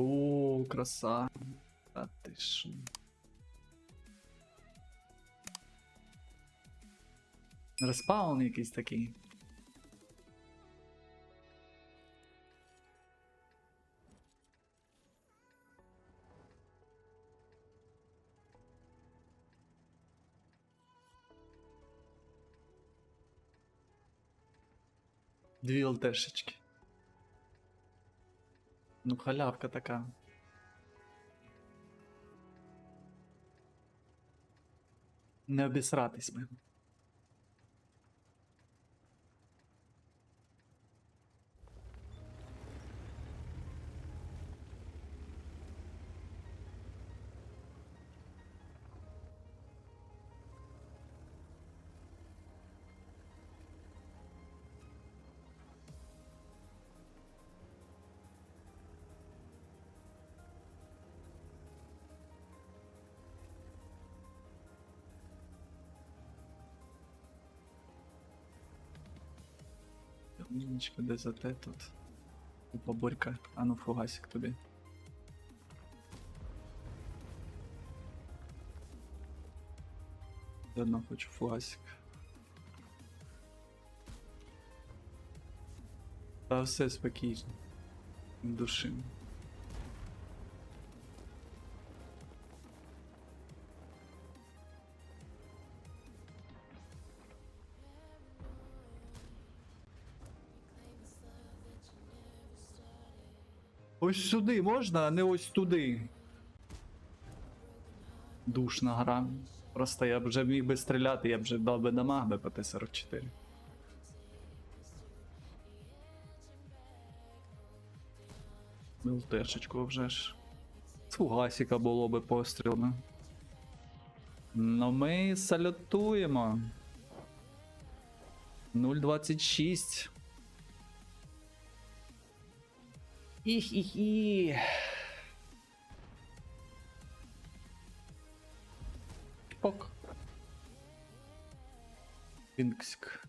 О, краса. А ти ж. Респаун якийсь такий. Дві ЛТшечки. Ну, халявка така. Не обісратись би. Мінічка, де за те тут. Купа борька. А ну фугасик тобі. Заодно хочу фугасик. Та все спокійно. Души. Ось сюди можна, а не ось туди. Душна гра. Просто я б вже міг би стріляти, я б вже дав би дамаг би по Т-44. ЛТшечку вже ж. Фугасіка було би пострілено. Ну ми салютуємо. 0.26. Іх-іх-і. Пок. Пінксик.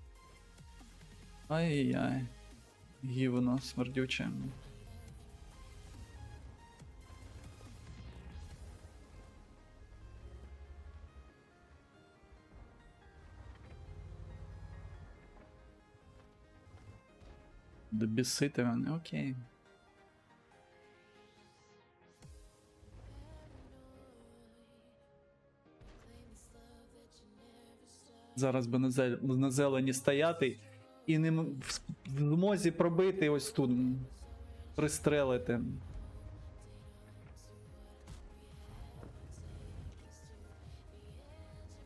Ай-яй. Гівно смердюче. Добісити мене, окей. Зараз би на, зелені стояти і не в змозі пробити ось тут. Пристрелити.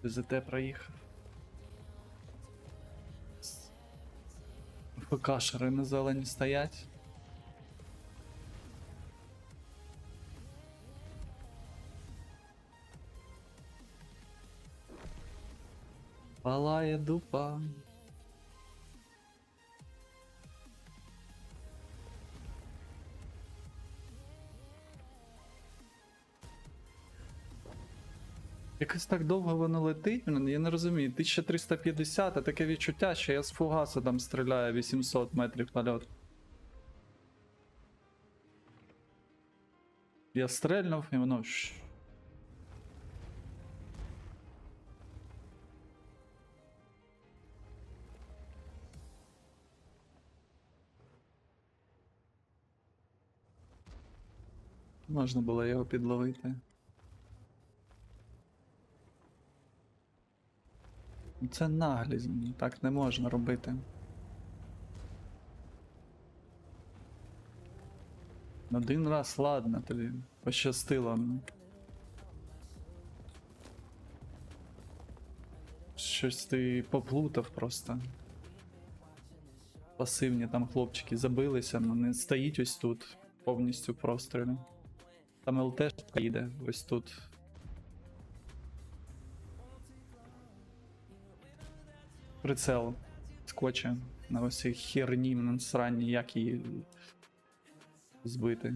ЗТ проїхав. ФКшери на зелені стоять. Палає дупа. Якось так довго воно летить, я не розумію. 1350, а таке відчуття, що я з фугаса там стріляю 800 метрів польот. Я стрельнув і воно. Можна було його підловити. Це наглість, так не можна робити. Один раз, ладно, тобі пощастило. Щось ти поплутав просто. Пасивні там хлопчики забилися, вони стоїть ось тут, повністю в прострілі. Там ЛТ їде ось тут. Прицел скоче на ось цій херні на срані, як її збити.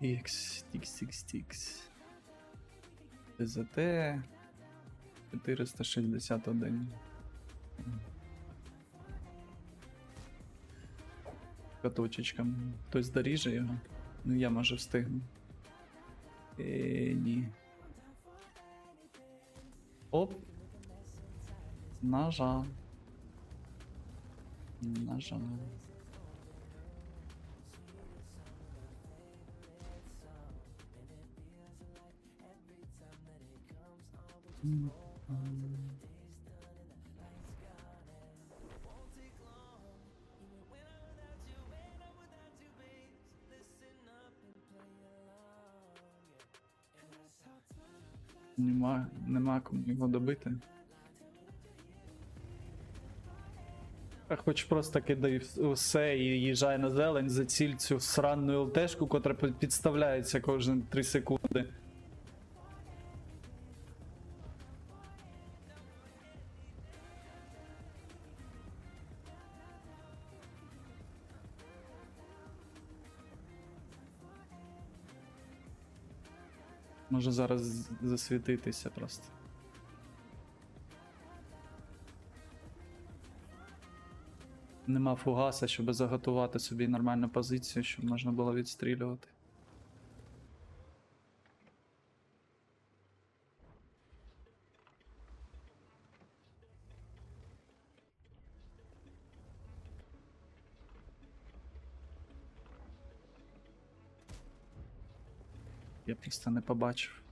Тікс, тікс, тікс, тікс. ТЗТ 461. Каточечка. Хтось доріже його. Ну я може встигну. Е, ні. Оп. Нажав. Нажав. Нема, нема кому його добити. А хоч просто кидай вс- усе і їжджай на зелень, заціль цю срану ЛТшку, котра підставляється кожні 3 секунди. Може зараз засвітитися просто. Нема фугаса, щоб заготувати собі нормальну позицію, щоб можна було відстрілювати. Я просто не побачив.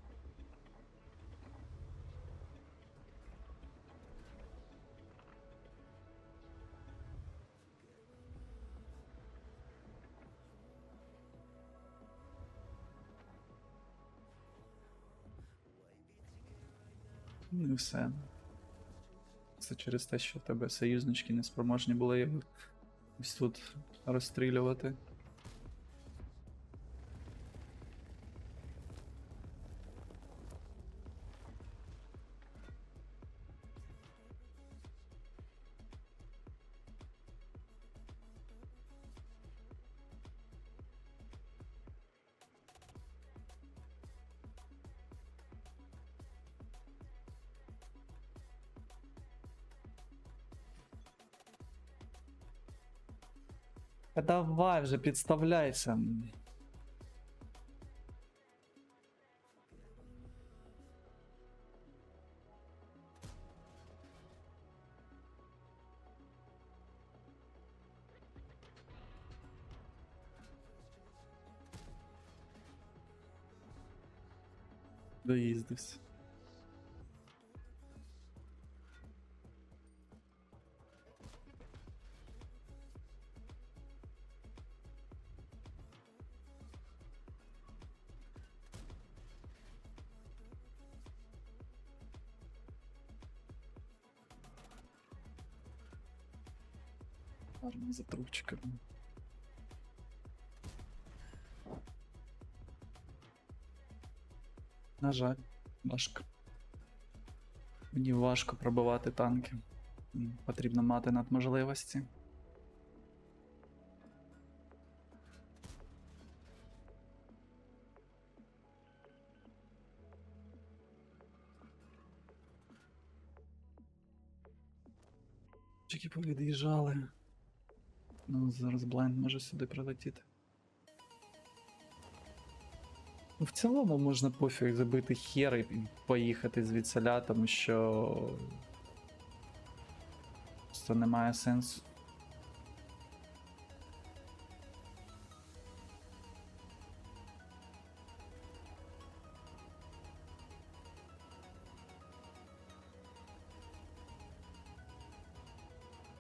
Ну і все. Це через те, що в тебе союзнички не спроможні були його ось тут розстрілювати. Давай вже підставляйся. Доїздився. Гарно за трубчиком. На жаль, важко. Мені важко пробивати танки. Потрібно мати надможливості. Чеки повід'їжджали. Ну, зараз блайнд може сюди прилетіти. Ну, в цілому можна пофіг забити хер і поїхати звідсиля, тому що. Просто немає сенсу.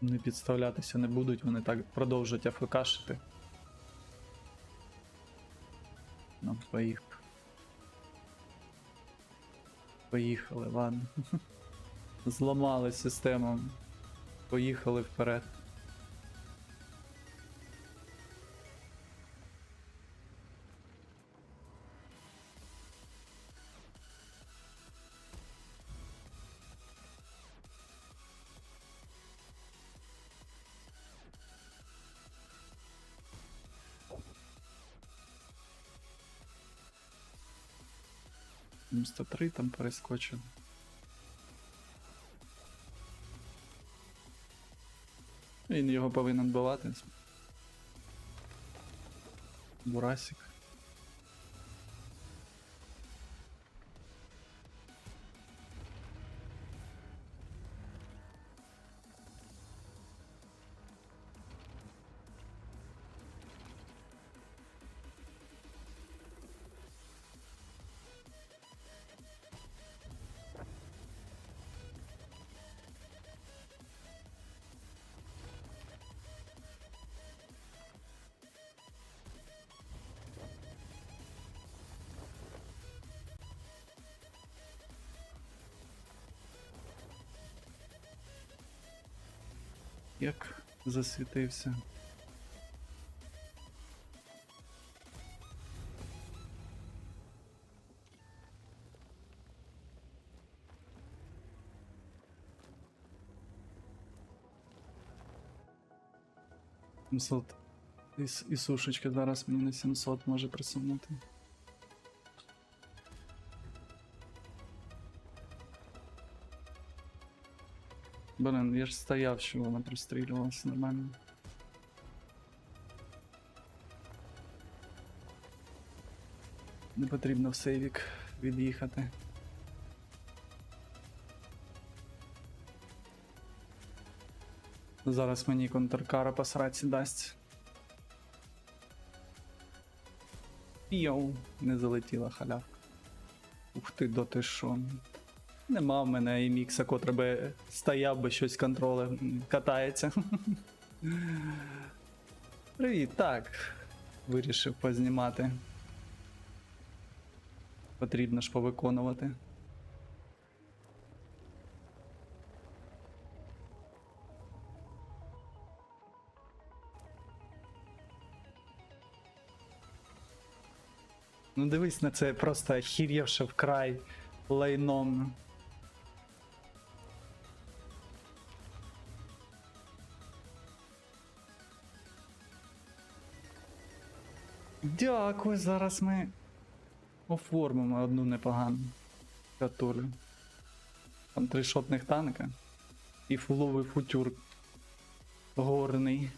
Вони підставлятися не будуть, вони так продовжать АФКшити. Нам поїхали. Поїхали, ладно. Зламали систему. Поїхали вперед. 103 там перескочено. Він його повинен бувати. Бурасик. Як засвітився. І сушечка зараз мені на 700 може присунути. Блин, я ж стояв, що вона пристрілювалася нормально. Не потрібно в сейвік від'їхати. Зараз мені контркара по сраці дасть. Йоу, не залетіла халявка. Ух ти, до ти що. Нема в мене і мікса, котрий би стояв би щось контроле катається. Привіт, так. Вирішив познімати. Потрібно ж повиконувати. Ну дивись на це просто охірівши вкрай лайном. Дякую, зараз ми оформимо одну непогану катулю. Там три шотних танка і фуловий футюр горний.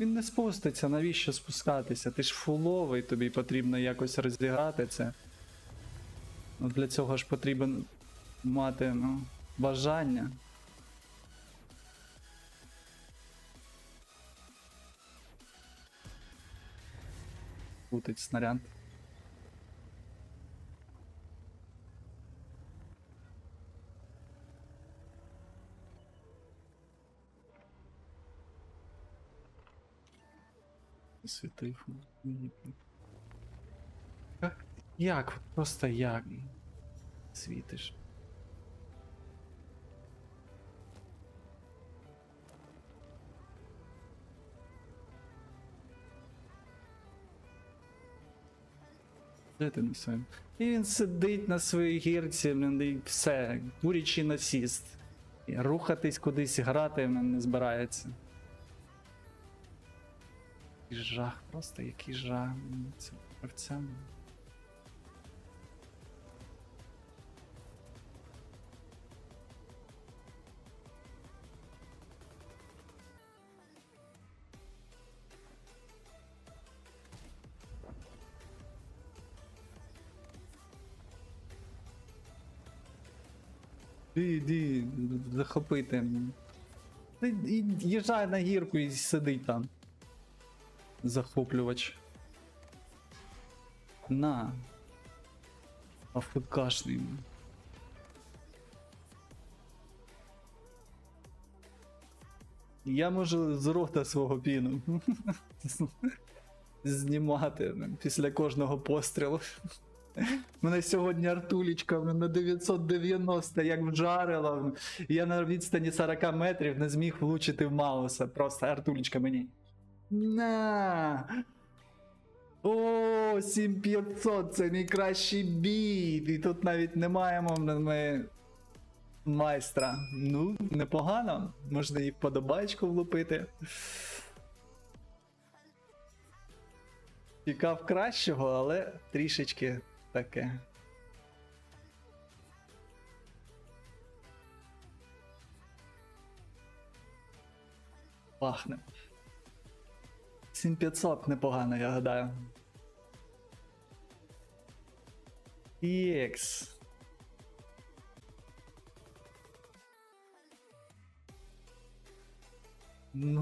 Він не спуститься, навіщо спускатися? Ти ж фуловий, тобі потрібно якось розіграти це. Ну, для цього ж потрібен мати ну, бажання. Крутить снаряд. Святий Ні. Як? Як? Просто як? Світиш. Де на своєму? І він сидить на своїй гірці, блін, і все, курячий насіст. І рухатись кудись грати блін, не збирається. Який жах, просто який жах блін, гравцям. Іди, іди, захопити. Їжджай на гірку і сиди там. Захоплювач. На. АФКшний. Я можу з рота свого піну знімати після кожного пострілу. Мене сьогодні Артулічка на 990, як вжарила. Я на відстані 40 метрів не зміг влучити в Мауса. Просто Артулічка мені. На! О, 7500, це мій кращий бій. І тут навіть не маємо ми майстра. Ну, непогано. Можна і вподобайку влупити. Чекав кращого, але трішечки таке. Пахне. 7500 непогано, я гадаю. Єкс.